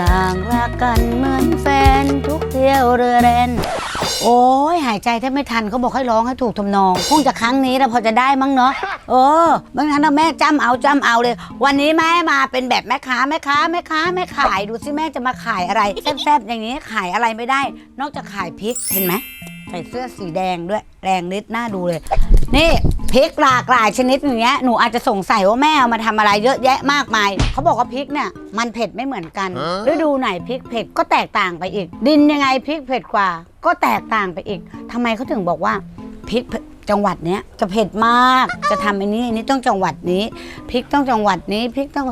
ต่างรักกันเหมือนแฟนทุกเที่ยวเรือเรนโอ้ยหายใจแทบไม่ทันเขาบอกให้ร้องให้ถูกทำนองคงจะครั้งนี้เราพอจะได้มั้งเนาะเออบางครั้งนะแม่จำเอาจำเอาเลย วันนี้แม่มาเป็นแบบแม่ค้าแม่ค้าแม่ค้าแม่ขายดูสิแม่จะมาขายอะไรแซ่บๆอย่างนี้ขายอะไรไม่ได้ นอกจากขายพริกเห็นไหม ใส่เสื้อสีแดงด้วยแรงนิดน่าดูเลย นี่พริกหลากหลายชนิดอย่างเงี้ยหนูอาจจะสงสัยว่าแม่เอามาทำอะไรเยอะแยะมากมาย เขาบอกว่าพริกเนี่ยมันเผ็ดไม่เหมือนกัน ฤดูไหนพริกเผ็ดก็แตกต่างไปอีก ดินยังไงพริกเผ็ดกว่า ก็แตกต่างไปอีกทำไมเขาถึงบอกว่าพริก จังหวัดเนี้ยจะเผ็ดมาก จะทำอันนี้อันนี้ต้องจังหวัดนี้พริกต้องจังหวัดนี้พริกต้อง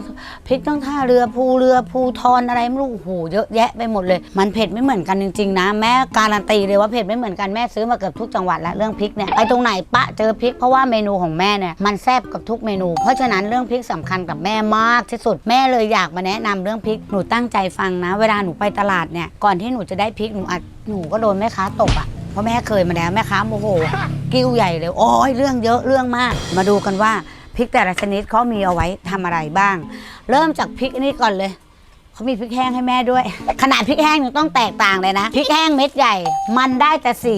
พริกต้องท่าเรือภูเรือภูทรอะไรไม่รู้โอ้โหเยอะแยะไปหมดเลย มันเผ็ดไม่เหมือนกันจริงๆนะแม่การันตีเลยว่าเผ็ดไม่เหมือนกันแม่ซื้อมาเกือบทุกจังหวัดแล้วเรื่องพริกเนี่ยไปตรงไหนปะเจอพริกเพราะว่าเมนูของแม่เนี่ยมันแซ่บกับทุกเมนู เพราะฉะนั้นเรื่องพริกสำคัญกับแม่มากที่สุดแม่เลยอยากมาแนะนำเรื่องพริกหนูตั้งใจฟังนะ เวลาหนูไปตลาดเนี่ยก่อนที่หนูจะได้พริกหนูอาจหนูก็โดนแม่ค้าตกอะ ราะแม่เคยมาแล้วแม่ค้าโมโห กิ้วใหญ่เลยโอ้ยเรื่องเยอะเรื่องมาก มาดูกันว่าพริกแต่ละชนิดเขามีเอาไว้ทำอะไรบ้าง เริ่มจากพริกอันนี้ก่อนเลยเขามีพริกแห้งให้แม่ด้วย ขนาดพริกแห้งยังต้องแตกต่างเลยนะพริกแห้งเม็ดใหญ่ มันได้แต่สี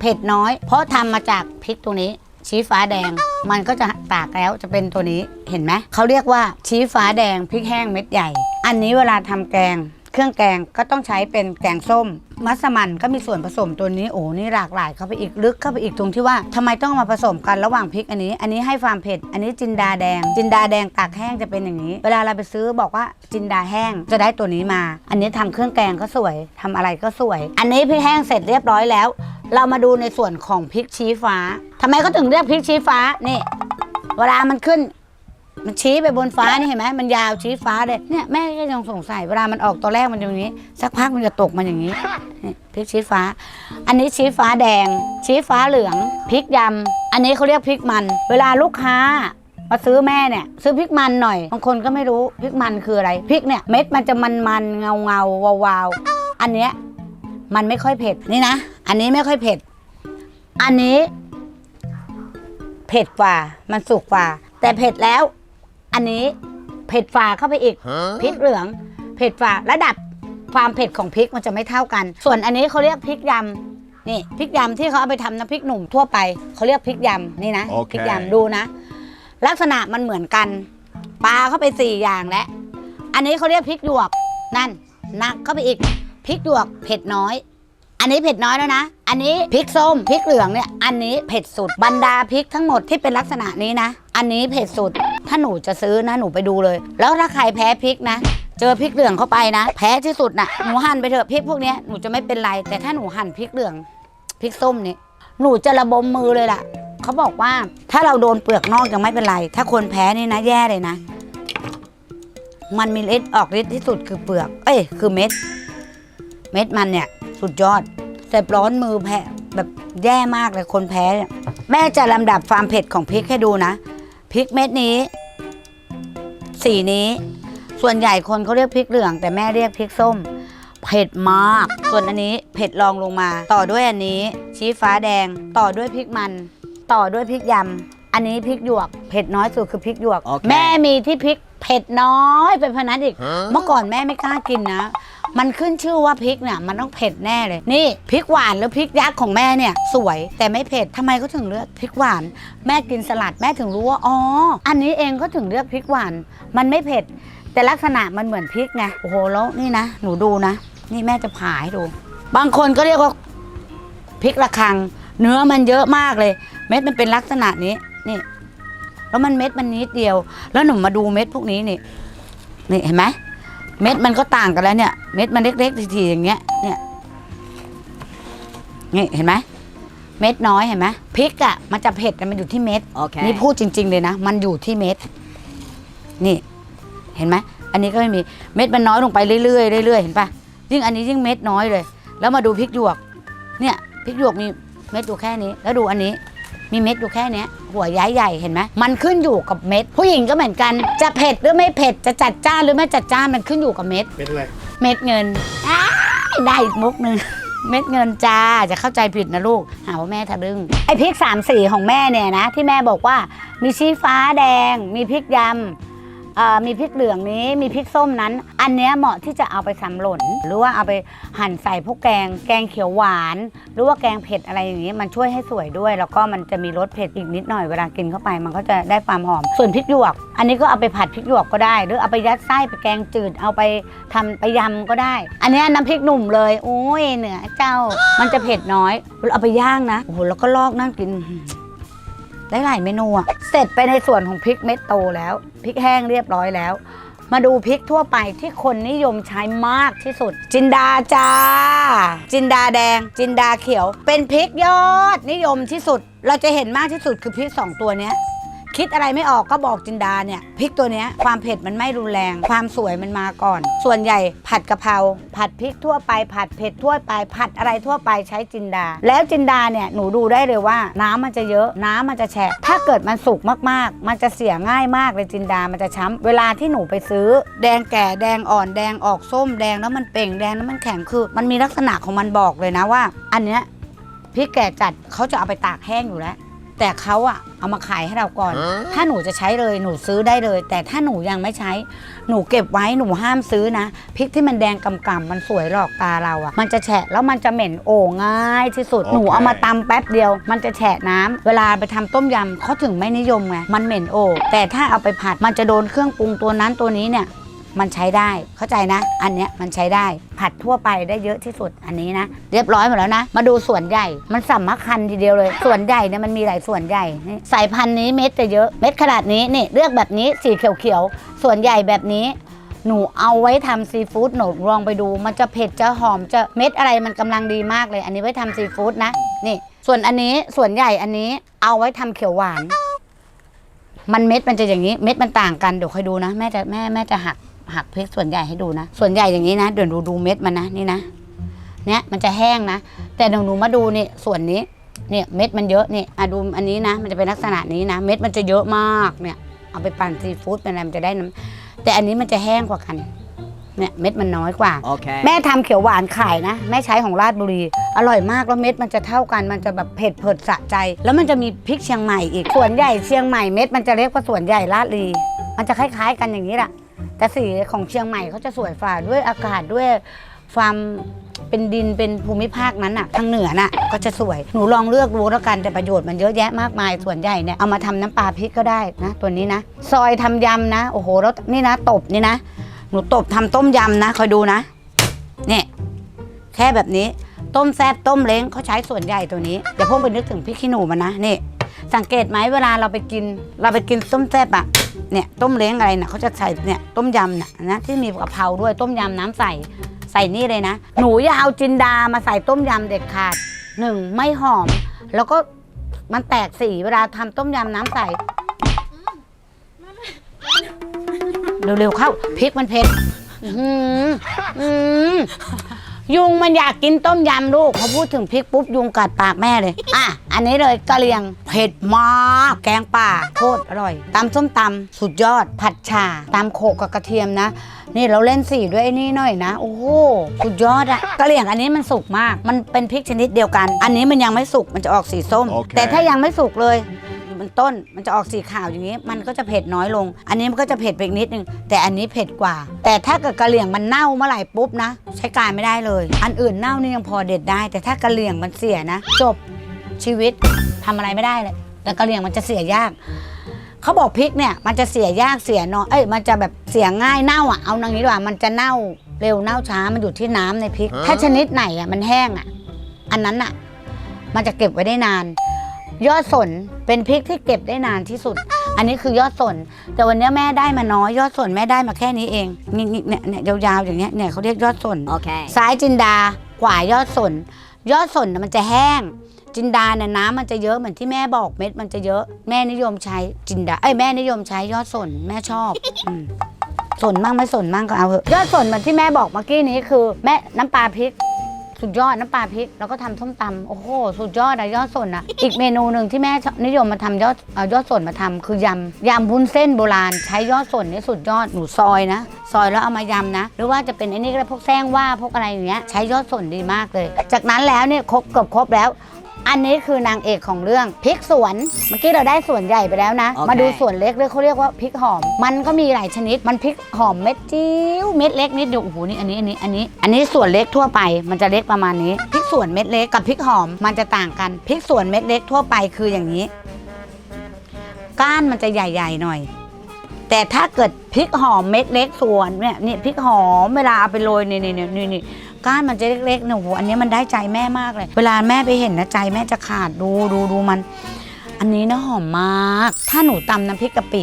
เผ็ดน้อย เพราะทำมาจากพริกตัวนี้ ชี้ฟ้าแดง มันก็จะตากแล้วจะเป็นตัวนี้เห็นไหมเขาเรียกว่าชี้ฟ้าแดงพริกแห้งเม็ดใหญ่ อันนี้เวลาทำแกง เครื่องแกงก็ต้องใช้เป็นแกงส้ม มัสมั่นก็มีส่วนผสมตัวนี้โอ้นี่หลากหลายเข้าไปอีกลึกเข้าไปอีกตรงที่ว่าทำไมต้องมาผสมกันระหว่างพริกอันนี้ อันนี้ให้ความเผ็ด อันนี้จินดาแดง จินดาแดงตากแห้งจะเป็นอย่างนี้ เวลาเราไปซื้อบอกว่าจินดาแห้งจะได้ตัวนี้มา อันนี้ทำเครื่องแกงก็สวยทำอะไรก็สวย อันนี้พริกแห้งเสร็จเรียบร้อยแล้ว เรามาดูในส่วนของพริกชี้ฟ้าทำไมเขาถึงเรียกพริกชี้ฟ้านี่ เวลามันขึ้น มันชี้ไปบนฟ้านี่เห็นไหมมันยาวชี้ฟ้าเลยเนี่ยแม่ก็ยังสงสัยเวลามันออกตัวแรกมันอย่างนี้ สักพักมันจะตกมาอย่างนี้นี่พริกชี้ฟ้า อันนี้ชี้ฟ้าแดง ชี้ฟ้าเหลืองพริกยำอันนี้เขาเรียกพริกมัน เวลาลูกค้ามาซื้อแม่เนี่ยซื้อพริกมันหน่อยบางคนก็ไม่รู้พริกมันคืออะไรพริกเนี่ยเม็ดมันจะมันมันๆเงาเงาๆวาวาวๆอันเนี้ยมันไม่ค่อยเผ็ดนี่นะ อันนี้ไม่ค่อยเผ็ด อันนี้ เผ็ดกว่า มันสุกกว่า แต่เผ็ดแล้ว อันนี้เผ็ดฝ่าเข้าไปอีกพริกเหลือง เผ็ดฝ่าระดับความเผ็ดของพริกมันจะไม่เท่ากัน ส่วนอันนี้เขาเรียกพริกยำนี่พริกยำที่เขาเอาไปทำน้ำพริกหนุ่มทั่วไปเขาเรียกพริกยำนี่นะ โอเค พริกยำดูนะ ลักษณะมันเหมือนกันปลาเข้าไปสี่อย่างแล้วอันนี้เขาเรียกพริกหยวกนั่นหนักเข้าไปอีกพริกหยวกเผ็ดน้อย อันนี้เผ็ดน้อยแล้วนะ อันนี้พริกส้มพริกเหลืองเนี่ย อันนี้เผ็ดสุด บรรดาพริกทั้งหมดที่เป็นลักษณะนี้นะ อันนี้เผ็ดสุด ถ้าหนูจะซื้อนะหนูไปดูเลย แล้วถ้าใครแพ้พริกนะ เจอพริกเหลืองเข้าไปนะ แพ้ที่สุดนะหนูหั่นไปเถอะพริกพวกเนี้ยหนูจะไม่เป็นไร แต่ถ้าหนูหั่นพริกเหลืองพริกส้มนี่ หนูจะระบมมือเลยล่ะ เขาบอกว่าถ้าเราโดนเปลือกนอกยังไม่เป็นไร ถ้าคนแพ้นี่นะแย่เลยนะ มันมีฤทธิ์ออกฤทธิ์ที่สุดคือเปลือก เอ้ย คือเม็ด เม็ดมันเนี่ย สุดยอดแสบร้อนมือแพ้แบบแย่มากเลยคนแพ้เนี่ยแม่จะลำดับความเผ็ดของพริกให้ดูนะพริกเม็ดนี้ สีนี้ ส่วนใหญ่คนเขาเรียกพริกเหลือง แต่แม่เรียกพริกส้ม เผ็ดมาก ส่วนอันนี้เผ็ดรองลงมา ต่อด้วยอันนี้ ชี้ฟ้าแดง ต่อด้วยพริกมัน ต่อด้วยพริกยำอันนี้พริกหยวก เผ็ดน้อยสุดคือพริกหยวกโอเคแม่มีที่พริกเผ็ดน้อยเป็นพนันอีก เมื่อก่อนแม่ไม่กล้ากินนะ มันขึ้นชื่อว่าพริกเนี่ยมันต้องเผ็ดแน่เลย นี่พริกหวานหรือพริกยักษ์ของแม่เนี่ยสวยแต่ไม่เผ็ดทำไมเขาถึงเลือกพริกหวาน แม่กินสลัดแม่ถึงรู้ว่าอ๋ออันนี้เองก็ถึงเลือกพริกหวาน มันไม่เผ็ด แต่ลักษณะมันเหมือนพริกไงโอ้โหแล้วนี่นะ หนูดูนะ นี่แม่จะผ่าให้ดู บางคนก็เรียกว่าพริกระคัง เนื้อมันเยอะมากเลย เม็ดมันเป็นลักษณะนี้นี่ แล้วมันเม็ดมันนิดเดียว แล้วหนูมาดูเม็ดพวกนี้นี่นี่เห็นไหม เม็ดมันก็ต่างกันแล้วเนี่ย เม็ดมันเล็กๆทีๆอย่างเงี้ย เนี่ย นี่เห็นไหมเม็ดน้อยเห็นไหมพริกอะมันจะเผ็ดแต่มันอยู่ที่เม็ด Okay. นี่พูดจริง ๆ เลยนะ มันอยู่ที่เม็ด นี่ เห็นไหมอันนี้ก็ไม่มีเม็ดมันน้อยลงไปเรื่อยๆเรื่อยๆเห็นปะยิ่งอันนี้ยิ่งเม็ดน้อยเลย แล้วมาดูพริกหยวก เนี่ยพริกหยวกมีเม็ดอยู่แค่นี้ แล้วดูอันนี้ มีเม็ดอยู่แค่เนี้ย หัวย้ายใหญ่เห็นไหมมันขึ้นอยู่กับเม็ด ผู้หญิงก็เหมือนกันจะเผ็ดหรือไม่เผ็ดจะจัดจ้านหรือไม่จัดจ้านมันขึ้นอยู่กับเม็ด เป็นอะไรเม็ดเงินอ้ายได้อีกมุกหนึ่ง เม็ดเงินจ้าจะเข้าใจผิดนะลูก หาว่าแม่ทะลึ่งไอพริกสามสีของแม่เนี่ยนะ ที่แม่บอกว่ามีชี้ฟ้าแดง มีพริกยำเอ่อ มีพริกเหลืองนี้มีพริกส้มนั้น อันเนี้ยเหมาะที่จะเอาไปสำหล่นหรือว่าเอาไปหั่นใส่พวกแกง แกงเขียวหวาน หรือว่าแกงเผ็ดอะไรอย่างนี้ มันช่วยให้สวยด้วย แล้วก็มันจะมีรสเผ็ดอีกนิดหน่อยเวลากินเข้าไป มันก็จะได้ความหอม ส่วนพริกหยวก อันนี้ก็เอาไปผัดพริกหยวกก็ได้ หรือเอาไปยัดไส้ไปแกงจืดเอาไปทำไปยำก็ได้ อันนี้น้ำพริกหนุ่มเลยโอ้ยเหนือเจ้ามันจะเผ็ดน้อยเอาไปย่างนะโอ้โหแล้วก็ลอกนั่งกินได้หลายเมนูอะเสร็จไปในส่วนของพริกเม็ดโตแล้ว พริกแห้งเรียบร้อยแล้ว มาดูพริกทั่วไปที่คนนิยมใช้มากที่สุด จินดาจ้า จินดาแดง จินดาเขียว เป็นพริกยอดนิยมที่สุด เราจะเห็นมากที่สุดคือพริกสองตัวเนี้ย คิดอะไรไม่ออกก็บอกจินดาเนี่ยพริกตัวเนี้ยความเผ็ดมันไม่รุนแรง ความสวยมันมาก่อน ส่วนใหญ่ผัดกะเพราผัดพริกทั่วไป ผัดเผ็ดทั่วไป ผัดอะไรทั่วไปใช้จินดา แล้วจินดาเนี่ยหนูดูได้เลยว่า น้ำมันจะเยอะ น้ำมันจะแฉะถ้าเกิดมันสุกมากๆ มันจะเสียง่ายมากเลยจินดามันจะช้ำเวลาที่หนูไปซื้อ แดงแก่แดงอ่อนแดงออกส้มแดงแล้วมันเป่งแดงแล้วมันแข็งคือ มันมีลักษณะของมันบอกเลยนะว่า อันเนี้ยพริกแก่จัดเขาจะเอาไปตากแห้งอยู่แล้ว แต่เขาอะเอามาขายให้เราก่อน ถ้าหนูจะใช้เลยหนูซื้อได้เลย แต่ถ้าหนูยังไม่ใช้ หนูเก็บไว้หนูห้ามซื้อนะพริกที่มันแดงกำกำๆมันสวยหลอกตาเราอะมันจะแฉะแล้วมันจะเหม็นโอ่ง่ายที่สุดโอเคหนูเอามาตำแป๊บเดียว มันจะแฉะน้ำเวลาไปทำต้มยำเขาถึงไม่นิยมไงมันเหม็นโอ่แต่ถ้าเอาไปผัดมันจะโดนเครื่องปรุงตัวนั้นตัวนี้เนี่ย มันใช้ได้เข้าใจนะ อันเนี้ยมันใช้ได้ ผัดทั่วไปได้เยอะที่สุดอันนี้นะ เรียบร้อยหมดแล้วนะ มาดูส่วนใหญ่มันสัมมคันทีเดียวเลย ส่วนใหญ่เนี่ยมันมีหลายส่วนใหญ่นี่สายพันธุ์นี้เม็ดจะเยอะเม็ดขนาดนี้นี่เลือกแบบนี้สีเขียวๆส่วนใหญ่แบบนี้หนูเอาไว้ทำซีฟู้ดหนูลองไปดู มันจะเผ็ดจะหอมจะเม็ดอะไรมันกำลังดีมากเลย อันนี้ไว้ทำซีฟู้ดนะนี่ ส่วนอันนี้ส่วนใหญ่อันนี้เอาไว้ทำเขียวหวาน มันเม็ดมันจะอย่างนี้ เม็ดมันต่างกันเดี๋ยวค่อยดูนะ แม่จะแม่แม่จะหัก หักพริกส่วนใหญ่ให้ดูนะ ส่วนใหญ่อย่างนี้นะเดี๋ยวดูดูเม็ดมันนะนี่นะเนี่ยมันจะแห้งนะ แต่เดี๋ยวหนูมาดูนี่ส่วนนี้เนี่ยเม็ดมันเยอะนี่อะดูอันนี้นะ มันจะเป็นลักษณะนี้นะ เม็ดมันจะเยอะมากเนี่ย เอาไปปั่นซีฟู้ดเป็นอะไรมันจะได้น้ำแต่อันนี้มันจะแห้งกว่ากันเนี่ยเม็ดมันน้อยกว่า Okay. แม่ทำเขียวหวานขายนะ แม่ใช้ของราชบุรี อร่อยมากแล้วเม็ดมันจะเท่ากันมันจะแบบเผ็ดเผ็ดสะใจ แล้วมันจะมีพริกเชียงใหม่อีกส่วนใหญ่เชียงใหม่เม็ดมันจะเรียกว่าส่วนใหญ่ลาดลีมันจะคล้ายๆกันอย่างนี้แหละ แต่สีของเชียงใหม่เขาจะสวยฝ่าด้วยอากาศด้วยความเป็นดินเป็นภูมิภาคนั้นอะทางเหนือน่ะก็จะสวยหนูลองเลือกดูแล้วกันแต่ประโยชน์มันเยอะแยะมากมายส่วนใหญ่เนี่ยเอามาทำน้ำปลาพริกก็ได้นะ ตัวนี้นะ ซอยทำยำนะโอ้โหแล้วนี่นะตบนี่นะ หนูตบทำต้มยำนะคอยดูนะเนี่ยแค่แบบนี้ต้มแซบต้มเล้งเขาใช้ส่วนใหญ่ตัวนี้เดี๋ยวพวกไปนึกถึงพริกขี้หนูมันนะนี่สังเกตไหมเวลาเราไปกิน เราไปกินต้มแซบอะ เนี่ยต้มเล้งอะไรนะเขาจะใส่เนี่ยต้มยำน่ะนะที่มีกะเพราด้วยต้มยำน้ำใส่ใส่นี่เลยนะ หนูอย่าเอาจินดามาใส่ต้มยำเด็ดขาดหนึ่งไม่หอม แล้วก็มันแตกสีเวลาทำต้มยำน้ำใส เร็วๆเข้าพริกมันเผ็ดอื้อหืออืม ยุงมันอยากกินต้มยำลูกพอพูดถึงพริกปุ๊บยุงกัดปากแม่เลย อะ อันนี้เลยกะเหรี่ยงเผ็ดมากแกงป่าโคตรอร่อยตำส้มตำสุดยอด ผัดฉ่าตำโขกกับกระเทียมนะ นี่เราเล่นสีด้วยไอ้นี่หน่อยนะ โอ้โหสุดยอดอะกะเหรี่ยงอันนี้มันสุกมาก มันเป็นพริกชนิดเดียวกัน อันนี้มันยังไม่สุกมันจะออกสีส้มโอเคแต่ถ้ายังไม่สุกเลย มันต้นมันจะออกสีขาวอย่างนี้ มันก็จะเผ็ดน้อยลง อันนี้มันก็จะเผ็ดไปอีกนิดนึง แต่อันนี้เผ็ดกว่า แต่ถ้าเกิดกะเหรี่ยงมันเน่าเมื่อไหร่ปุ๊บนะ ใช้การไม่ได้เลย อันอื่นเน่านี่ยังพอเด็ดได้ แต่ถ้ากะเหรี่ยงมันเสียนะ จบชีวิตทำอะไรไม่ได้เลย แต่กะเหรี่ยงมันจะเสียยากเขาบอกพริกเนี่ยมันจะเสียยากเสียน้อยเอ้ยมันจะแบบเสียง่ายเน่าอะเอาอย่างนี้ดีกว่ามันจะเน่าเร็วเน่าช้ามันอยู่ที่น้ำในพริก ถ้าชนิดไหนอะมันแห้งอะ อันนั้นอะ มันจะเก็บไว้ได้นาน ยอดสนเป็นพริกที่เก็บได้นานที่สุด อันนี้คือยอดสน แต่วันนี้แม่ได้มาน้อยยอดสนแม่ได้มาแค่นี้เองนี่นี่เนี่ยเนี่ยยาวๆอย่างเงี้ยเนี่ยเขาเรียกยอดสน Okay. ซ้ายจินดากว่ายอดสน ยอดสนน่ะมันจะแห้ง จินดาเนี่ยน้ำมันจะเยอะเหมือนที่แม่บอกเม็ดมันจะเยอะแม่นิยมใช้จินดาเอ้ยแม่นิยมใช้ยอดสนแม่ชอบอืมสนมั่งไม่สนมั่งก็เอาเถอะยอดสนเหมือนที่แม่บอกเมื่อกี้นี้คือ แม่น้ำปลาพริก สุดยอดน้ำปลาพริกแล้วก็ทำส้มตำโอ้โหสุดยอดอะยอดสนอะอีกเมนูหนึ่งที่แม่นิยมมาทำยอดเอายอดสนมาทำคือยำยำวุ้นเส้นโบราณ ใช้ยอดสนนี่สุดยอดหนูซอยนะ ซอยแล้วเอามายำนะ หรือว่าจะเป็นไอ้นี่ก็ได้พวกแซงว่าพวกอะไรอย่างเงี้ยใช้ยอดสนดีมากเลย จากนั้นแล้วเนี่ยครบเกือบครบแล้ว อันนี้คือนางเอกของเรื่องพริกสวน เมื่อกี้เราได้ส่วนใหญ่ไปแล้วนะโอเคมาดูส่วนเล็กด้วยเขาเรียกว่าพริกหอม มันก็มีหลายชนิด มันพริกหอมเม็ดจิ๋วเม็ดเล็กนิดเดียวโอ้โหนี่อันนี้อันนี้อันนี้ อันนี้ส่วนเล็กทั่วไป มันจะเล็กประมาณนี้พริกส่วนเม็ดเล็กกับพริกหอมมันจะต่างกันพริกส่วนเม็ดเล็กทั่วไปคืออย่างนี้ ก้านมันจะใหญ่ ๆ หน่อยแต่ถ้าเกิดพริกหอมเม็ดเล็กส่วนเนี่ยนี่พริกหอมเวลาเอาไปโรยนี่นี่นี่นี่นี่ ก้านมันจะเล็กๆเนี่ยโอ้โหอันนี้มันได้ใจแม่มากเลย เวลาแม่ไปเห็นนะใจแม่จะขาดดูดูดูมัน อันนี้นะหอมมาก ถ้าหนูตำน้ำพริกกะปิ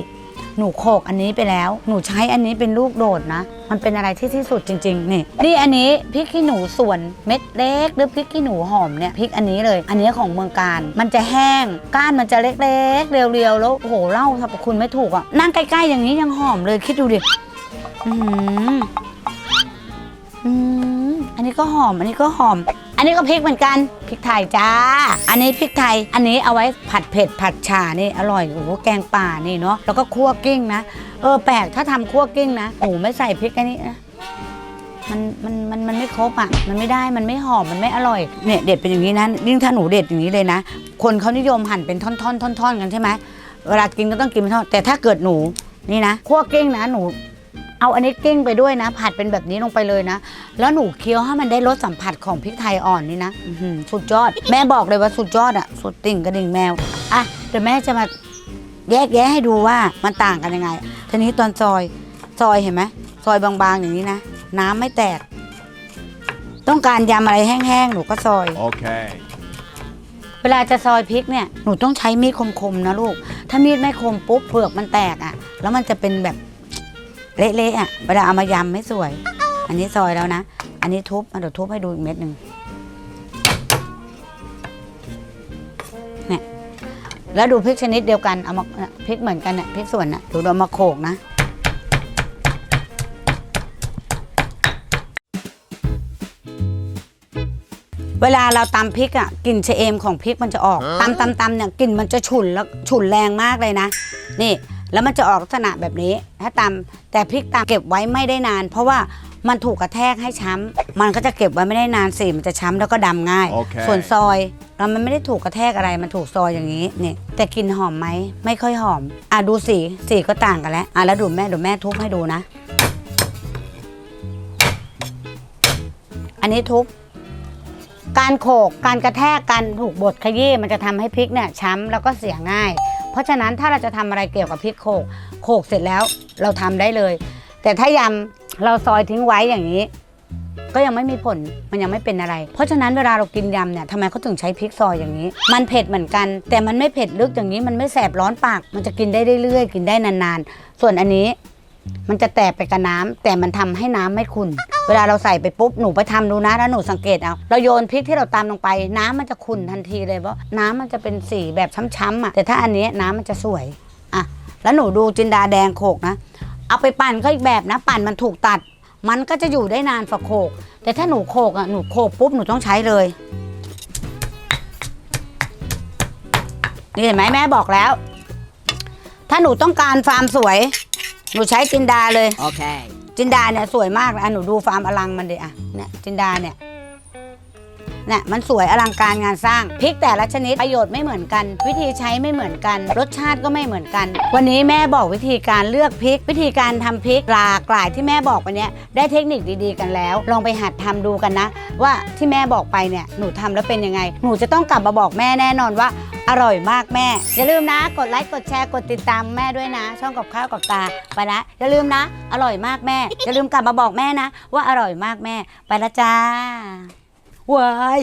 หนูโขกอันนี้ไปแล้ว หนูใช้อันนี้เป็นลูกโดดนะ มันเป็นอะไรที่ที่สุดจริงๆ นี่ นี่อันนี้พริกขี้หนูส่วนเม็ดเล็ก หรือพริกขี้หนูหอมเนี่ยพริกอันนี้เลย อันนี้ของเมืองการ มันจะแห้ง ก้านมันจะเล็กๆ เรียวๆ แล้วโอ้โหเล่าสรรพคุณไม่ถูกอะ นั่งใกล้ๆ อย่างนี้ยังหอมเลยคิดดูดิ อืมอืมอั นนี้ก็หอม อันนี้ก็หอม อันนี้ก็พริกเหมือนกัน พริกไทยจ้า อันนี้พริกไทย อันนี้เอาไว้ผัดเผ็ดผัดฉ่านี่อร่อย โอ้โห แกงป่านี่เนาะ แล้วก็คั่วกิ้งนะ เออแปลก ถ้าทำคั่วกิ้งนะหนูไม่ใส่พริกอันนี้นะมันมันมันมันไม่ครบอะ มันไม่ได้ มันไม่หอม มันไม่อร่อย เนี่ยเด็ดเป็นอย่างนี้นะยิ่งถ้าหนูเด็ดอย่างนี้เลยนะ คนเขานิยมหั่นเป็นท่อนๆท่อนๆกันใช่ไหมเวลากินก็ต้องกินเป็นท่อน แต่ถ้าเกิดหนูนี่นะคั่วกิ้งนะหนู เอาอันนี้กิ้งไปด้วยนะ ผัดเป็นแบบนี้ลงไปเลยนะ แล้วหนูเคี้ยวให้มันได้รสสัมผัสของพริกไทยอ่อนนี่นะอื้อหือสุดยอด แม่บอกเลยว่าสุดยอดอะ สุดติ่งกระดิ่งแมว อะเดี๋ยวแม่จะมาแยกแยะให้ดูว่ามันต่างกันยังไง ทีนี้ตอนซอยซอยเห็นไหมซอยบางๆอย่างนี้นะ น้ำไม่แตก ต้องการยำอะไรแห้งๆหนูก็ซอย Okay. เวลาจะซอยพริกเนี่ยหนูต้องใช้มีดคมๆนะลูก ถ้ามีดไม่คมปุ๊บเปลือกมันแตกอะ แล้วมันจะเป็นแบบ เละๆอะเวลาเอามายำไม่สวย อันนี้ซอยแล้วนะ อันนี้ทุบอะเดี๋ยวทุบให้ดูอีกเม็ดหนึ่งเนี่ยแล้วดูพริกชนิดเดียวกันเอามาเนี่ยพริกเหมือนกันเนี่ยพริกส่วนน่ะดูเอามาโขกนะเวลาเราตำพริกอะกลิ่นชะเอมของพริกมันจะออกตำตำตำเนี่ยกลิ่นมันจะฉุนแล้วฉุนแรงมากเลยนะ นี่ แล้วมันจะออกลักษณะแบบนี้ ถ้าตำแต่พริกตำเก็บไว้ไม่ได้นาน เพราะว่ามันถูกกระแทกให้ช้ำ มันก็จะเก็บไว้ไม่ได้นานสีมันจะช้ำแล้วก็ดำง่ายโอเคส่วนซอยเรามันไม่ได้ถูกกระแทกอะไรมันถูกซอยอย่างนี้นี่แต่กลิ่นหอมไหมไม่ค่อยหอม อะดูสีสีก็ต่างกันแล้วอะแล้วดูแม่ดูแม่ทุบให้ดูนะ อันนี้ทุบ การโขกการกระแทกการถูกบดขยี้มันจะทำให้พริกเนี่ยช้ำแล้วก็เสียง่ายเพ ราะฉะนั้นถ้าเราจะทำอะไรเกี่ยวกับพริกโขกโขกเสร็จแล้วเราทำได้เลย แต่ถ้ายำเราซอยทิ้งไว้อย่างนี้ ก็ยังไม่มีผลมันยังไม่เป็นอะไร เพราะฉะนั้นเวลาเรากินยำเนี่ยทำไมเขาถึงใช้พริกซอยอย่างนี้ มันเผ็ดเหมือนกัน แต่มันไม่เผ็ดลึกอย่างนี้มันไม่แสบร้อนปาก มันจะกินได้เรื่อยๆ กินได้นานๆ ส่วนอันนี้ มันจะแตกไปกับน้ำแต่มันทำให้น้ำไม่ขุ่นเวลาเราใส่ไปปุ๊บหนูไปทำดูนะแล้วหนูสังเกตเอาเราโยนพริกที่เราตำลงไป น้ำมันจะขุ่นทันทีเลยเพราะน้ำมันจะเป็นสีแบบช้ำๆอะแต่ถ้าอันนี้น้ำมันจะสวยอะแล้วหนูดูจินดาแดงโขกนะ เอาไปปั่นก็อีกแบบนะ ปั่นมันถูกตัด มันก็จะอยู่ได้นานฝ่าโขก แต่ถ้าหนูโขกอะหนูโขกปุ๊บหนูต้องใช้เลยนี่เห็นไหมแม่บอกแล้ว ถ้าหนูต้องการฟาร์มสวย หนูใช้จินดาเลย Okay. จินดาเนี่ยสวยมากเลยอะหนูดูฟาร์มอลังมันดิอะเนี่ยจินดาเนี่ยเนี่ยมันสวยอลังการงานสร้างพริกแต่ละชนิดประโยชน์ไม่เหมือนกัน วิธีใช้ไม่เหมือนกัน รสชาติก็ไม่เหมือนกัน วันนี้แม่บอกวิธีการเลือกพริก วิธีการทำพริกหลากหลายที่แม่บอกไปเนี่ยได้เทคนิคดีๆกันแล้ว ลองไปหัดทำดูกันนะ ว่าที่แม่บอกไปเนี่ยหนูทำแล้วเป็นยังไง หนูจะต้องกลับมาบอกแม่แน่นอนว่า อร่อยมากแม่ อย่าลืมนะ กดไลค์กดแชร์กดติดตามแม่ด้วยนะ ช่องกับข้าวกับตาไปละอย่าลืมนะ อร่อยมากแม่ อย่าลืมกลับมาบอกแม่นะ ว่าอร่อยมากแม่ ไปละจ้าว้าย